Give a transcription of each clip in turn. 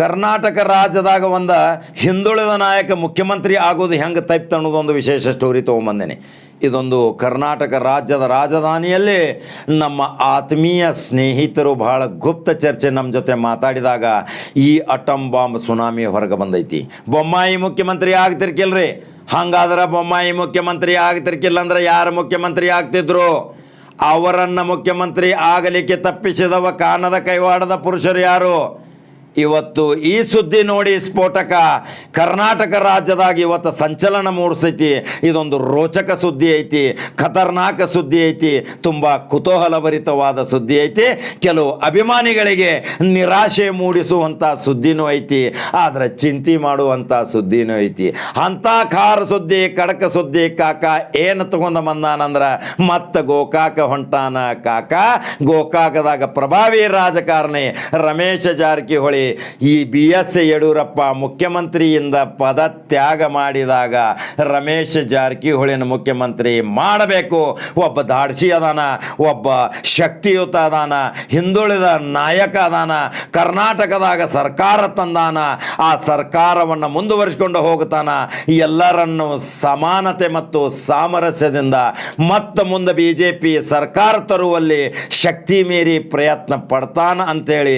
ಕರ್ನಾಟಕ ರಾಜ್ಯದಾಗ ಒಂದು ಹಿಂದುಳಿದ ನಾಯಕ ಮುಖ್ಯಮಂತ್ರಿ ಆಗೋದು ಹೆಂಗೆ ತಪ್ಪಿತು ಅನ್ನೋದೊಂದು ವಿಶೇಷ ಸ್ಟೋರಿ ತೊಗೊಂಬಂದೇನೆ. ಇದೊಂದು ಕರ್ನಾಟಕ ರಾಜ್ಯದ ರಾಜಧಾನಿಯಲ್ಲಿ ನಮ್ಮ ಆತ್ಮೀಯ ಸ್ನೇಹಿತರು ಬಹಳ ಗುಪ್ತ ಚರ್ಚೆ ನಮ್ಮ ಜೊತೆ ಮಾತಾಡಿದಾಗ ಈ ಅಟಮ್ ಬಾಂಬ್ ಸುನಾಮಿ ಹೊರಗೆ ಬಂದೈತಿ. ಬೊಮ್ಮಾಯಿ ಮುಖ್ಯಮಂತ್ರಿ ಆಗ್ತಿರ್ಕಿಲ್ರಿ? ಹಂಗಾದ್ರೆ ಬೊಮ್ಮಾಯಿ ಮುಖ್ಯಮಂತ್ರಿ ಆಗ್ತಿರ್ಕಿಲ್ಲ ಅಂದ್ರೆ ಯಾರು ಮುಖ್ಯಮಂತ್ರಿ ಆಗ್ತಿದ್ರು? ಅವರನ್ನು ಮುಖ್ಯಮಂತ್ರಿ ಆಗಲಿಕ್ಕೆ ತಪ್ಪಿಸಿದವ ಕಾನದ ಕೈವಾಡದ ಪುರುಷರು ಯಾರು? ಇವತ್ತು ಈ ಸುದ್ದಿ ನೋಡಿ ಸ್ಫೋಟಕ ಕರ್ನಾಟಕ ರಾಜ್ಯದಾಗ ಇವತ್ತು ಸಂಚಲನ ಮೂಡಿಸೈತಿ. ಇದೊಂದು ರೋಚಕ ಸುದ್ದಿ ಐತಿ, ಖತರ್ನಾಕ ಸುದ್ದಿ ಐತಿ, ತುಂಬ ಕುತೂಹಲಭರಿತವಾದ ಸುದ್ದಿ ಐತಿ. ಕೆಲವು ಅಭಿಮಾನಿಗಳಿಗೆ ನಿರಾಶೆ ಮೂಡಿಸುವಂಥ ಸುದ್ದಿನೂ ಐತಿ, ಆದರೆ ಚಿಂತೆ ಮಾಡುವಂಥ ಸುದ್ದಿನೂ ಐತಿ. ಅಂಥ ಖಾರ ಸುದ್ದಿ, ಕಡಕ ಸುದ್ದಿ, ಕಾಕ ಏನು ತಗೊಂಡ ಬಂದಾನಂದ್ರೆ ಮತ್ತೆ ಗೋಕಾಕ ಹೊಂಟಾನ ಕಾಕ. ಗೋಕಾಕದಾಗ ಪ್ರಭಾವಿ ರಾಜಕಾರಣಿ ರಮೇಶ ಜಾರಕಿಹೊಳಿ ಈ ಬಿ ಎಸ್ ಯಡಿಯೂರಪ್ಪ ಮುಖ್ಯಮಂತ್ರಿಯಿಂದ ಪದ ತ್ಯಾಗ ಮಾಡಿದಾಗ ರಮೇಶ್ ಜಾರಕಿಹೊಳಿನ ಮುಖ್ಯಮಂತ್ರಿ ಮಾಡಬೇಕು. ಒಬ್ಬ ದಾಡ್ಸಿ ಅದಾನ, ಒಬ್ಬ ಶಕ್ತಿಯುತ ಅದಾನ, ಹಿಂದುಳಿದ ನಾಯಕ ಅದಾನ, ಕರ್ನಾಟಕದಾಗ ಸರ್ಕಾರ ತಂದಾನ, ಆ ಸರ್ಕಾರವನ್ನು ಮುಂದುವರಿಸಿಕೊಂಡು ಹೋಗ್ತಾನ ಎಲ್ಲರನ್ನು ಸಮಾನತೆ ಮತ್ತು ಸಾಮರಸ್ಯದಿಂದ ಮತ್ತೆ ಮುಂದೆ ಬಿ ಜೆ ಪಿ ಸರ್ಕಾರ ತರುವಲ್ಲಿ ಶಕ್ತಿ ಮೀರಿ ಪ್ರಯತ್ನ ಪಡ್ತಾನ ಅಂತೇಳಿ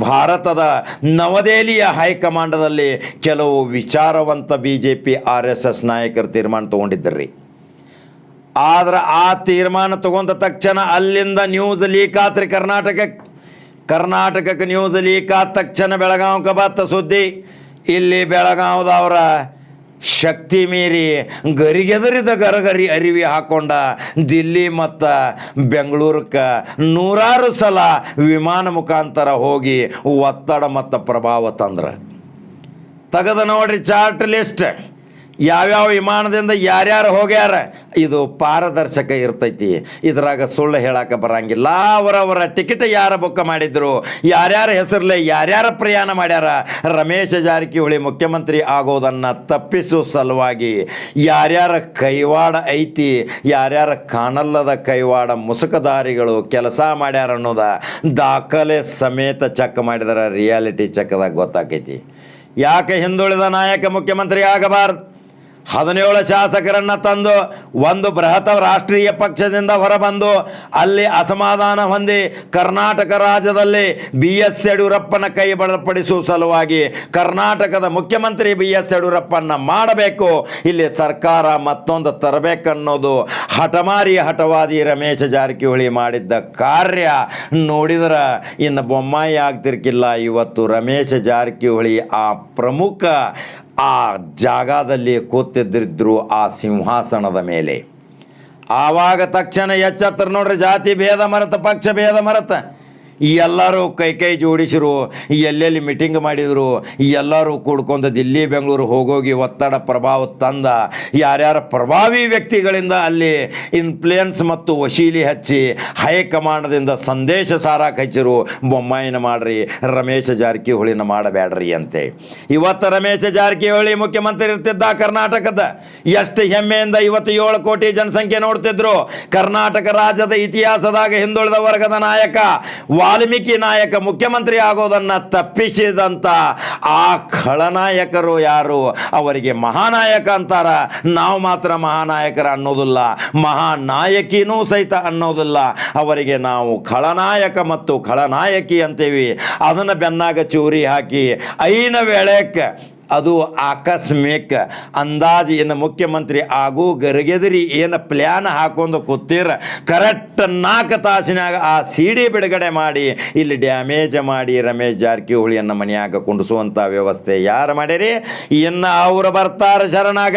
ಭಾರತದ ನವದೆಹಲಿಯ ಹೈಕಮಾಂಡದಲ್ಲಿ ಕೆಲವು ವಿಚಾರವಂತ B J P R S S ನಾಯಕರು ತೀರ್ಮಾನ ತೊಗೊಂಡಿದ್ದರ್ರಿ. ಆದ್ರೆ ಆ ತೀರ್ಮಾನ ತಗೊಂಡ ತಕ್ಷಣ ಅಲ್ಲಿಂದ ನ್ಯೂಸ್ ಲೀಕ್ ಆತ್ರಿ ಕರ್ನಾಟಕಕ್ಕೆ ಕರ್ನಾಟಕಕ್ಕೆ ನ್ಯೂಸ್ ಲೀಕ್ ಆದ ತಕ್ಷಣ ಬೆಳಗಾವ್ಗೆ ಬತ್ತ ಸುದ್ದಿ. ಇಲ್ಲಿ ಬೆಳಗಾವ್ದವರ ಶಕ್ತಿ ಮೀರಿ ಗರಿಗೆದರಿದ ಗರಗರಿ ಅರಿವಿ ಹಾಕೊಂಡ ದಿಲ್ಲಿ ಮತ್ತು ಬೆಂಗಳೂರಕ್ಕೆ ನೂರಾರು ಸಲ ವಿಮಾನ ಮುಖಾಂತರ ಹೋಗಿ ಒತ್ತಡ ಮತ್ತು ಪ್ರಭಾವ ತಂದ್ರೆ. ತೆಗೆದ ನೋಡ್ರಿ ಚಾರ್ಟ್ ಲಿಸ್ಟ್. ಯಾವ್ಯಾವ ವಿಮಾನದಿಂದ ಯಾರ್ಯಾರು ಹೋಗ್ಯಾರ? ಇದು ಪಾರದರ್ಶಕ ಇರ್ತೈತಿ. ಇದ್ರಾಗ ಸುಳ್ಳು ಹೇಳಕ್ಕೆ ಬರಂಗಿಲ್ಲ. ಅವರವರ ಟಿಕೆಟ್ ಯಾರು ಬುಕ್ ಮಾಡಿದ್ರು? ಯಾರ್ಯಾರ ಹೆಸರಲ್ಲೇ ಯಾರ್ಯಾರ ಪ್ರಯಾಣ ಮಾಡ್ಯಾರ? ರಮೇಶ ಜಾರಕಿಹೊಳಿ ಮುಖ್ಯಮಂತ್ರಿ ಆಗೋದನ್ನು ತಪ್ಪಿಸುವ ಸಲುವಾಗಿ ಯಾರ್ಯಾರ ಕೈವಾಡ ಐತಿ, ಯಾರ್ಯಾರ ಕಾಣಲ್ಲದ ಕೈವಾಡ ಮುಸುಕದಾರಿಗಳು ಕೆಲಸ ಮಾಡ್ಯಾರ ಅನ್ನೋದ ದಾಖಲೆ ಸಮೇತ ಚೆಕ್ ಮಾಡಿದ್ರೆ, ರಿಯಾಲಿಟಿ ಚೆಕ್ದಾಗ ಗೊತ್ತಾಕೈತಿ. ಯಾಕೆ ಹಿಂದುಳಿದ ನಾಯಕ ಮುಖ್ಯಮಂತ್ರಿ ಆಗಬಾರ್ದು? ಹದಿನೇಳು ಶಾಸಕರನ್ನು ತಂದು ಒಂದು ಬೃಹತ್ ರಾಷ್ಟ್ರೀಯ ಪಕ್ಷದಿಂದ ಹೊರಬಂದು ಅಲ್ಲಿ ಅಸಮಾಧಾನ ಹೊಂದಿ ಕರ್ನಾಟಕ ರಾಜ್ಯದಲ್ಲಿ ಬಿ ಎಸ್ ಯಡಿಯೂರಪ್ಪನ ಕೈ ಬಲಪಡಿಸುವ ಸಲುವಾಗಿ ಕರ್ನಾಟಕದ ಮುಖ್ಯಮಂತ್ರಿ ಬಿ ಎಸ್ ಯಡಿಯೂರಪ್ಪನ ಮಾಡಬೇಕು. ಇಲ್ಲಿ ಸರ್ಕಾರ ಮತ್ತೊಂದು ತರಬೇಕನ್ನೋದು ಹಠಮಾರಿ ಹಠವಾದಿ ರಮೇಶ ಜಾರಕಿಹೊಳಿ ಮಾಡಿದ್ದ ಕಾರ್ಯ. ನೋಡಿದ್ರೆ ಇನ್ನು ಬೊಮ್ಮಾಯಿ ಆಗ್ತಿರ್ಕಿಲ್ಲ. ಇವತ್ತು ರಮೇಶ ಜಾರಕಿಹೊಳಿ ಆ ಪ್ರಮುಖ ಆ ಜಾಗದಲ್ಲಿ ಕೂತಿದ್ದಿದ್ರು ಆ ಸಿಂಹಾಸನದ ಮೇಲೆ. ಆವಾಗ ತಕ್ಷಣ ಎಚ್ಚತ್ರ ನೋಡ್ರಿ ಜಾತಿ ಭೇದ ಮರತ, ಪಕ್ಷ ಭೇದ ಮರೆತ. ಎಲ್ಲರೂ ಕೈ ಕೈ ಜೋಡಿಸಿರು ಎಲ್ಲೆಲ್ಲಿ ಮೀಟಿಂಗ್ ಮಾಡಿದರು ಎಲ್ಲರೂ ಕೂಡ್ಕೊಂಡು ದಿಲ್ಲಿ, ಬೆಂಗಳೂರು ಹೋಗೋಗಿ ಒತ್ತಡ ಪ್ರಭಾವ ತಂದ. ಯಾರ್ಯಾರ ಪ್ರಭಾವಿ ವ್ಯಕ್ತಿಗಳಿಂದ ಅಲ್ಲಿ ಇನ್ಫ್ಲೂಯೆನ್ಸ್ ಮತ್ತು ವಶೀಲಿ ಹಚ್ಚಿ ಹೈಕಮಾಂಡ್ದಿಂದ ಸಂದೇಶ ಸಾರಕ್ಕೆ ಹಚ್ಚಿರು, ಬೊಮ್ಮಾಯಿನ ಮಾಡ್ರಿ, ರಮೇಶ ಜಾರಕಿಹೊಳಿನ ಮಾಡಬೇಡ್ರಿ ಅಂತೆ. ಇವತ್ತು ರಮೇಶ ಜಾರಕಿಹೊಳಿ ಮುಖ್ಯಮಂತ್ರಿ ಇರ್ತಿದ್ದ ಕರ್ನಾಟಕದ, ಎಷ್ಟು ಹೆಮ್ಮೆಯಿಂದ ಇವತ್ತು ಏಳು ಕೋಟಿ ಜನಸಂಖ್ಯೆ ನೋಡ್ತಿದ್ರು. ಕರ್ನಾಟಕ ರಾಜ್ಯದ ಇತಿಹಾಸದಾಗ ಹಿಂದುಳಿದ ವರ್ಗದ ನಾಯಕ ವಾಲ್ಮೀಕಿ ನಾಯಕ ಮುಖ್ಯಮಂತ್ರಿ ಆಗೋದನ್ನು ತಪ್ಪಿಸಿದಂಥ ಆ ಖಳನಾಯಕರು ಯಾರು? ಅವರಿಗೆ ಮಹಾನಾಯಕ ಅಂತಾರ. ನಾವು ಮಾತ್ರ ಮಹಾನಾಯಕರ ಅನ್ನೋದಿಲ್ಲ. ಮಹಾನಾಯಕಿನೂ ಸಹಿತ ಅನ್ನೋದಿಲ್ಲ. ಅವರಿಗೆ ನಾವು ಖಳನಾಯಕ ಮತ್ತು ಖಳನಾಯಕಿ ಅಂತೀವಿ. ಅದನ್ನು ಬೆನ್ನಾಗ ಚೂರಿ ಹಾಕಿ. ಐನ ವೇಳೆಕ್ಕೆ ಅದು ಆಕಸ್ಮಿಕ. ಅಂದಾಜು ಏನು ಮುಖ್ಯಮಂತ್ರಿ ಆಗು ಗರಿಗೆದರಿ ಏನು ಪ್ಲ್ಯಾನ್ ಹಾಕೊಂಡು ಕೂತೀರ? ಕರೆಕ್ಟ್ ನಾಲ್ಕು ತಾಸಿನಾಗ ಆ ಸಿ ಡಿ ಬಿಡುಗಡೆ ಮಾಡಿ, ಇಲ್ಲಿ ಡ್ಯಾಮೇಜ್ ಮಾಡಿ ರಮೇಶ್ ಜಾರಕಿಹೊಳಿಯನ್ನು ಮನೆಯಾಗ ಕುಂಡಿಸುವಂಥ ವ್ಯವಸ್ಥೆ ಯಾರು ಮಾಡಿರಿ? ಇನ್ನು ಅವರು ಬರ್ತಾರೆ ಶರಣಾಗ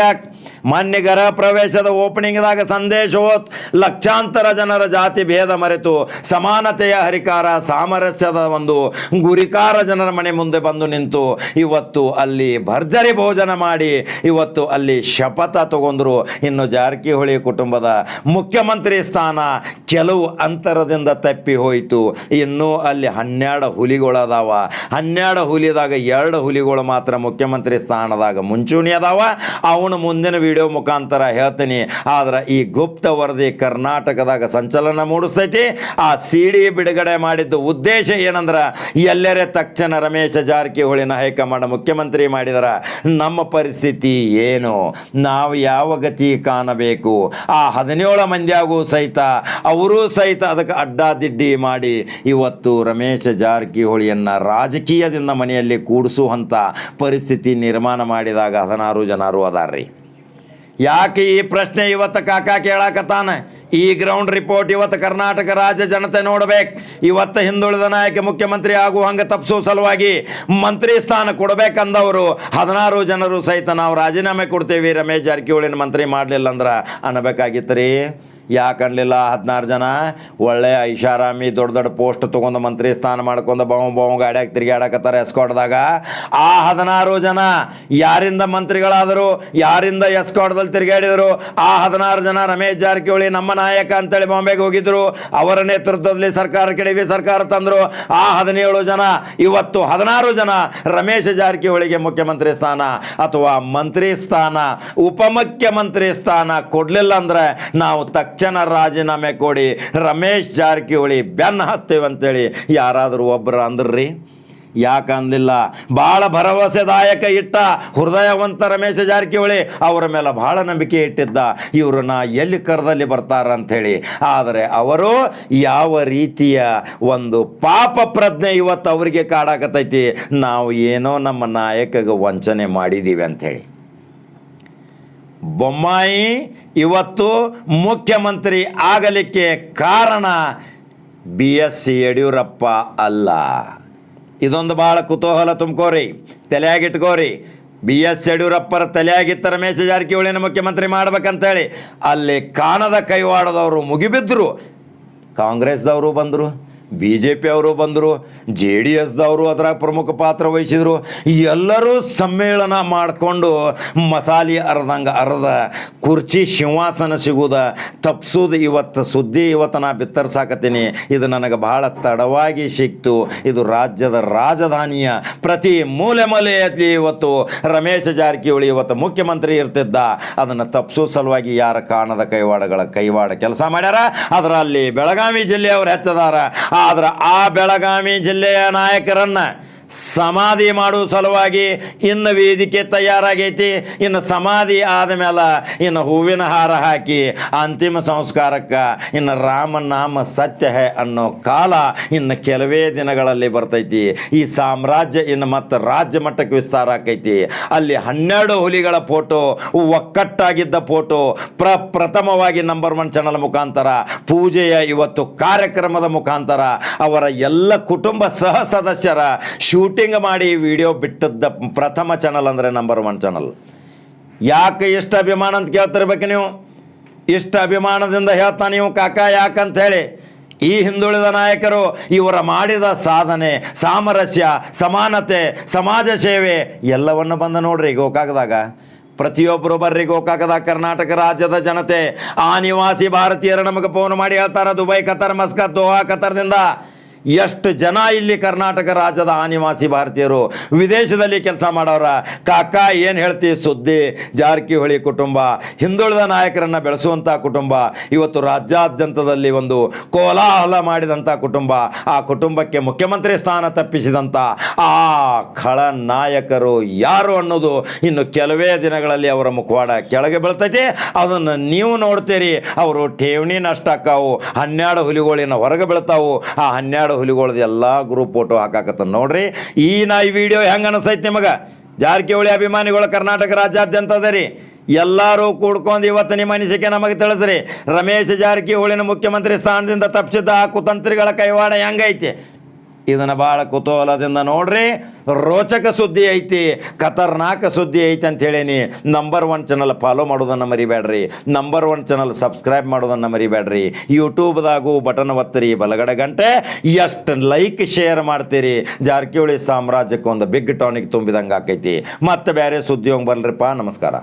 ಮಾನ್ಯ ಗೃಹ ಪ್ರವೇಶದ ಓಪನಿಂಗ್ದಾಗ ಸಂದೇಶ ಹೋತ್ ಲಕ್ಷಾಂತರ ಜನರ ಜಾತಿ ಭೇದ ಮರೆತು ಸಮಾನತೆಯ ಹರಿಕಾರ ಸಾಮರಸ್ಯದ ಒಂದು ಗುರಿಕಾರ ಜನರ ಮನೆ ಮುಂದೆ ಬಂದು ನಿಂತು ಇವತ್ತು ಅಲ್ಲಿ ಭರ್ಜರಿ ಭೋಜನ ಮಾಡಿ ಇವತ್ತು ಅಲ್ಲಿ ಶಪಥ ತಗೊಂಡ್ರು. ಇನ್ನು ಜಾರಕಿಹೊಳಿ ಕುಟುಂಬದ ಮುಖ್ಯಮಂತ್ರಿ ಸ್ಥಾನ ಕೆಲವು ಅಂತರದಿಂದ ತಪ್ಪಿ ಹೋಯಿತು. ಇನ್ನೂ ಅಲ್ಲಿ ಹನ್ನೆರಡು ಹುಲಿಗಳದಾವ ಹನ್ನೆರಡು ಹುಲಿದಾಗ ಎರಡು ಹುಲಿಗಳು ಮಾತ್ರ ಮುಖ್ಯಮಂತ್ರಿ ಸ್ಥಾನದಾಗ ಮುಂಚೂಣಿ ಅದಾವ. ಅವನು ಮುಂದಿನ ವಿಡಿಯೋ ಮುಖಾಂತರ ಹೇಳ್ತೀನಿ, ಆದ್ರೆ ಈ ಗುಪ್ತ ವರದಿ ಕರ್ನಾಟಕದಾಗ ಸಂಚಲನ ಮೂಡಿಸ್ತೈತಿ. ಆ ಸಿ ಡಿ ಬಿಡುಗಡೆ ಮಾಡಿದ್ದು ಉದ್ದೇಶ ಏನಂದ್ರೆ, ಎಲ್ಲರೇ ತಕ್ಷಣ ರಮೇಶ ಜಾರಕಿಹೊಳಿನ ಹೈಕಮಾಂಡ್ ಮುಖ್ಯಮಂತ್ರಿ ಮಾಡಿದರ, ನಮ್ಮ ಪರಿಸ್ಥಿತಿ ಏನು? ನಾವು ಯಾವ ಗತಿ ಕಾಣಬೇಕು? ಆ ಹದಿನೇಳು ಮಂದಿಯಾಗೂ ಸಹಿತ, ಅವರೂ ಸಹಿತ ಅದಕ್ಕೆ ಅಡ್ಡಾದಿಡ್ಡಿ ಮಾಡಿ, ಇವತ್ತು ರಮೇಶ ಜಾರಕಿಹೊಳಿಯನ್ನು ರಾಜಕೀಯದಿಂದ ಮನೆಯಲ್ಲಿ ಕೂಡಿಸುವಂಥ ಪರಿಸ್ಥಿತಿ ನಿರ್ಮಾಣ ಮಾಡಿದಾಗ ಹದಿನಾರು ಜನರು ಅದಾರ್ರಿ. ಯಾಕೆ ಈ ಪ್ರಶ್ನೆ ಇವತ್ತು ಕಾಕ ಕೇಳಾಕತ್ತಾನ? ಈ ಗ್ರೌಂಡ್ ರಿಪೋರ್ಟ್ ಇವತ್ತು ಕರ್ನಾಟಕ ರಾಜ್ಯ ಜನತೆ ನೋಡ್ಬೇಕು. ಇವತ್ತು ಹಿಂದುಳಿದ ನಾಯಕ ಮುಖ್ಯಮಂತ್ರಿ ಆಗುವ ಹಂಗೆ ತಪ್ಪಿಸೋ ಸಲುವಾಗಿ ಮಂತ್ರಿ ಸ್ಥಾನ ಕೊಡಬೇಕಂದವರು. ಹದಿನಾರು ಜನರು ಸಹಿತ ನಾವು ರಾಜೀನಾಮೆ ಕೊಡ್ತೇವೆ. ರಮೇಶ್ ಜಾರಕಿಹೊಳಿನ ಮಂತ್ರಿ ಮಾಡಲಿಲ್ಲ ಅಂದ್ರೆ ಅನ್ನಬೇಕಾಗಿತ್ತು ರೀ. ಯಾಕೆ ಅನ್ಲಿಲ್ಲ ಹದಿನಾರು ಜನ? ಒಳ್ಳೆ ಐಷಾರಾಮಿ ದೊಡ್ಡ ದೊಡ್ಡ ಪೋಸ್ಟ್ ತೊಗೊಂಡು ಮಂತ್ರಿ ಸ್ಥಾನ ಮಾಡ್ಕೊಂಡು ಬಾವು ಬಾವು ಗಾಡ್ಯಾಗ ತಿರುಗಾಡಕತ್ತಾರೆ ಎಸ್ಕೋಟ್ದಾಗ. ಆ ಹದಿನಾರು ಜನ ಯಾರಿಂದ ಮಂತ್ರಿಗಳಾದರು? ಯಾರಿಂದ ಎಸ್ಕೋಟ್ದಲ್ಲಿ ತಿರುಗಾಡಿದರು ಆ ಹದಿನಾರು ಜನ ರಮೇಶ್ ಜಾರಕಿಹೊಳಿ ನಮ್ಮ ನಾಯಕ ಅಂತೇಳಿ ಬಾಂಬೆಗೆ ಹೋಗಿದ್ರು. ಅವರ ನೇತೃತ್ವದಲ್ಲಿ ಸರ್ಕಾರ ಕೆಡವಿ ಸರ್ಕಾರ ತಂದರು. ಆ ಹದಿನೇಳು ಜನ, ಇವತ್ತು ಹದಿನಾರು ಜನ ರಮೇಶ್ ಜಾರಕಿಹೊಳಿಗೆ ಮುಖ್ಯಮಂತ್ರಿ ಸ್ಥಾನ ಅಥವಾ ಮಂತ್ರಿ ಸ್ಥಾನ, ಉಪಮುಖ್ಯಮಂತ್ರಿ ಸ್ಥಾನ ಕೊಡಲಿಲ್ಲ ಅಂದ್ರೆ ನಾವು ತಕ್ಷಣ ರಾಜೀನಾಮೆ ಕೊಡಿ, ರಮೇಶ್ ಜಾರಕಿಹೊಳಿ ಬೆನ್ನು ಹತ್ತೇವೆ ಅಂತೇಳಿ ಯಾರಾದರೂ ಒಬ್ಬರು ಅಂದ್ರಿ? ಯಾಕಂದಿಲ್ಲ ಭಾಳ ಭರವಸೆದಾಯಕ ಇಟ್ಟ ಹೃದಯವಂತ ರಮೇಶ ಜಾರಕಿಹೊಳಿ ಅವರ ಮೇಲೆ ಭಾಳ ನಂಬಿಕೆ ಇಟ್ಟಿದ್ದ. ಇವ್ರನ್ನ ಎಲ್ಲಿ ಕರದಲ್ಲಿ ಬರ್ತಾರ ಅಂಥೇಳಿ. ಆದರೆ ಅವರು ಯಾವ ರೀತಿಯ ಒಂದು ಪಾಪ ಪ್ರಜ್ಞೆ ಇವತ್ತು ಅವರಿಗೆ ಕಾಡಾಕತೈತಿ ನಾವು ಏನೋ ನಮ್ಮ ನಾಯಕಗೆ ವಂಚನೆ ಮಾಡಿದ್ದೀವಿ ಅಂಥೇಳಿ. ಬೊಮ್ಮಾಯಿ ಇವತ್ತು ಮುಖ್ಯಮಂತ್ರಿ ಆಗಲಿಕ್ಕೆ ಕಾರಣ ಬಿ ಎಸ್ ಯಡಿಯೂರಪ್ಪ ಅಲ್ಲ. ಇದೊಂದು ಭಾಳ ಕುತೂಹಲ ತುಂಬ್ಕೋರಿ, ತಲೆಯಾಗಿಟ್ಕೋರಿ. ಬಿ ಎಸ್ ಯಡಿಯೂರಪ್ಪರ ತಲೆಯಾಗಿತ್ತ ರಮೇಶ ಜಾರಕಿಹೊಳಿನ ಮುಖ್ಯಮಂತ್ರಿ ಮಾಡ್ಬೇಕಂತೇಳಿ ಅಲ್ಲಿ ಕಾಣದ ಕೈವಾಡದವರು ಮುಗಿಬಿದ್ದರು ಕಾಂಗ್ರೆಸ್ದವರು ಬಂದರು. ಬಿ ಜೆ ಪಿ ಅವರು ಬಂದರು, ಜೆ ಡಿ ಎಸ್ದವರು ಅದರ ಪ್ರಮುಖ ಪಾತ್ರ ವಹಿಸಿದರು. ಎಲ್ಲರೂ ಸಮ್ಮೇಳನ ಮಾಡಿಕೊಂಡು ಮಸಾಲೆ ಅರ್ದಂಗೆ ಅರ್ದ, ಕುರ್ಚಿ ಸಿಂಹಾಸನ ಸಿಗುದ, ತಪ್ಸೋದು ಇವತ್ತು ಸುದ್ದಿ ಇವತ್ತು ನಾ ಬಿತ್ತರ್ಸಾಕತ್ತೀನಿ. ಇದು ನನಗೆ ಭಾಳ ತಡವಾಗಿ ಸಿಕ್ತು. ಇದು ರಾಜ್ಯದ ರಾಜಧಾನಿಯ ಪ್ರತಿ ಮೂಲೆ ಮೂಲೆಯಲ್ಲಿ ಇವತ್ತು ರಮೇಶ ಜಾರಕಿಹೊಳಿ ಇವತ್ತು ಮುಖ್ಯಮಂತ್ರಿ ಇರ್ತಿದ್ದ. ಅದನ್ನು ತಪ್ಸೋ ಸಲುವಾಗಿ ಯಾರ ಕಾಣದ ಕೈವಾಡಗಳ ಕೈವಾಡ ಕೆಲಸ ಮಾಡ್ಯಾರ. ಅದರಲ್ಲಿ ಬೆಳಗಾವಿ ಜಿಲ್ಲೆಯವರು ಹೆಚ್ಚದಾರ. ಆದ್ರೆ ಆ ಬೆಳಗಾವಿ ಜಿಲ್ಲೆಯ ನಾಯಕರನ್ನ ಸಮಾಧಿ ಮಾಡುವ ಸಲುವಾಗಿ ಇನ್ನು ವೇದಿಕೆ ತಯಾರಾಗೈತಿ. ಇನ್ನು ಸಮಾಧಿ ಆದಮೇಲೆ ಇನ್ನು ಹೂವಿನ ಹಾರ ಹಾಕಿ ಅಂತಿಮ ಸಂಸ್ಕಾರಕ್ಕೆ ಇನ್ನು ರಾಮನಾಮ ಸತ್ಯ ಹೇ ಅನ್ನೋ ಕಾಲ ಇನ್ನು ಕೆಲವೇ ದಿನಗಳಲ್ಲಿ ಬರ್ತೈತಿ. ಈ ಸಾಮ್ರಾಜ್ಯ ಇನ್ನು ಮತ್ತೆ ರಾಜ್ಯ ಮಟ್ಟಕ್ಕೆ ವಿಸ್ತಾರ ಆಕೈತಿ. ಅಲ್ಲಿ ಹನ್ನೆರಡು ಹುಲಿಗಳ ಫೋಟೋ, ಒಕ್ಕಟ್ಟಾಗಿದ್ದ ಫೋಟೋ, ಪ್ರಪ್ರಥಮವಾಗಿ ನಂಬರ್ ಒನ್ ಚಾನಲ್ ಮುಖಾಂತರ, ಪೂಜೆಯ ಇವತ್ತು ಕಾರ್ಯಕ್ರಮದ ಮುಖಾಂತರ ಅವರ ಎಲ್ಲ ಕುಟುಂಬ ಸಹ ಸದಸ್ಯರ ಶೂಟಿಂಗ್ ಮಾಡಿ ವಿಡಿಯೋ ಬಿಟ್ಟದ್ದ ಪ್ರಥಮ ಚಾನಲ್ ಅಂದರೆ ನಂಬರ್ ಒನ್ ಚಾನಲ್ ಯಾಕೆ ಇಷ್ಟು ಅಭಿಮಾನ ಅಂತ ಕೇಳ್ತಿರ್ಬೇಕು ನೀವು? ಇಷ್ಟು ಅಭಿಮಾನದಿಂದ ಹೇಳ್ತಾ ನೀವು, ಕಾಕ ಯಾಕಂತ ಹೇಳಿ ಈ ಹಿಂದುಳಿದ ನಾಯಕರು ಇವರ ಮಾಡಿದ ಸಾಧನೆ, ಸಾಮರಸ್ಯ, ಸಮಾನತೆ, ಸಮಾಜ ಸೇವೆ ಎಲ್ಲವನ್ನು ಬಂದು ನೋಡ್ರಿ ಗೋಕಾಕದಾಗ. ಪ್ರತಿಯೊಬ್ಬರು ಬರ್ರಿ ಗೋಕಾಕದಾಗ, ಕರ್ನಾಟಕ ರಾಜ್ಯದ ಜನತೆ. ಆ ನಿವಾಸಿ ಭಾರತೀಯರು ನಮಗೆ ಫೋನ್ ಮಾಡಿ ಹೇಳ್ತಾರೆ, ದುಬೈ ಕತರ್ ಮಸ್ಕತ್, ದೋಹಾ ಕತರ್ದಿಂದ ಎಷ್ಟು ಜನ ಇಲ್ಲಿ ಕರ್ನಾಟಕ ರಾಜ್ಯದ ಆನಿವಾಸಿ ಭಾರತೀಯರು ವಿದೇಶದಲ್ಲಿ ಕೆಲಸ ಮಾಡೋರ? ಕಾಕ, ಏನು ಹೇಳ್ತಿ? ಸುದ್ದಿ, ಜಾರಕಿಹೊಳಿ ಕುಟುಂಬ. ಹಿಂದುಳಿದ ನಾಯಕರನ್ನು ಬೆಳೆಸುವಂಥ ಕುಟುಂಬ. ಇವತ್ತು ರಾಜ್ಯಾದ್ಯಂತದಲ್ಲಿ ಒಂದು ಕೋಲಾಹಲ ಮಾಡಿದಂಥ ಕುಟುಂಬ. ಆ ಕುಟುಂಬಕ್ಕೆ ಮುಖ್ಯಮಂತ್ರಿ ಸ್ಥಾನ ತಪ್ಪಿಸಿದಂಥ ಆ ಖಳ ನಾಯಕರು ಯಾರು ಅನ್ನೋದು ಇನ್ನು ಕೆಲವೇ ದಿನಗಳಲ್ಲಿ ಅವರ ಮುಖವಾಡ ಕೆಳಗೆ ಬೀಳ್ತೈತಿ. ಅದನ್ನು ನೀವು ನೋಡ್ತೀರಿ. ಅವರು ಠೇವಣಿ ನಷ್ಟ ಆಕ್ಕಾವು ಹನ್ನೆರಡು ಹುಲಿಗಳಿನ ಹೊರಗೆ ಬೀಳ್ತಾವು. ಆ ಹನ್ನೆರಡು ಹುಲಿಗಳದ್ದು ಎಲ್ಲ ಗ್ರೂಪ್ ಫೋಟೋ ಹಾಕಾಕತ್ತ ನೋಡ್ರಿ, ಈ ನಾ ಈ ವಿಡಿಯೋ ಹೆಂಗೆ ಅನಿಸೈತಿ ನಿಮಗೆ? ಜಾರಕಿಹೊಳಿ ಅಭಿಮಾನಿಗಳು ಕರ್ನಾಟಕ ರಾಜ್ಯಾದ್ಯಂತ ಅದರಿ. ಎಲ್ಲರೂ ಕೂಡ್ಕೊಂಡು ಇವತ್ತು ನಿಮ್ಮ ಅನಿಸಿಕೆ ನಮಗೆ ತಿಳಿಸ್ರಿ. ರಮೇಶ್ ಜಾರಕಿಹೊಳಿನ ಮುಖ್ಯಮಂತ್ರಿ ಸ್ಥಾನದಿಂದ ತಪ್ಪಿಸಿದ್ದ ಆ ಕುತಂತ್ರಿಗಳ ಕೈವಾಡ ಹೆಂಗೈತಿ? ಇದನ್ನು ಭಾಳ ಕುತೂಹಲದಿಂದ ನೋಡ್ರಿ. ರೋಚಕ ಸುದ್ದಿ ಐತಿ, ಖತರ್ನಾಕ ಸುದ್ದಿ ಐತಿ ಅಂತ ಹೇಳೀನಿ. ನಂಬರ್ ಒನ್ ಚಾನಲ್ ಫಾಲೋ ಮಾಡೋದನ್ನು ಮರಿಬೇಡ್ರಿ. ನಂಬರ್ ಒನ್ ಚಾನಲ್ ಸಬ್ಸ್ಕ್ರೈಬ್ ಮಾಡೋದನ್ನು ಮರಿಬೇಡ್ರಿ. ಯೂಟ್ಯೂಬ್ದಾಗೂ ಬಟನ್ ಒತ್ತಿರಿ, ಬಲಗಡೆ ಗಂಟೆ. ಎಷ್ಟು ಲೈಕ್ ಶೇರ್ ಮಾಡ್ತೀರಿ. ಜಾರಕಿಹೊಳಿ ಸಾಮ್ರಾಜ್ಯಕ್ಕೊಂದು ಬಿಗ್ ಟಾನಿಕ್ ತುಂಬಿದಂಗೆ ಆಕೈತಿ. ಮತ್ತೆ ಬೇರೆ ಸುದ್ದಿ ಹೋಗಿ ಬಲ್ರಿಪ್ಪ ನಮಸ್ಕಾರ.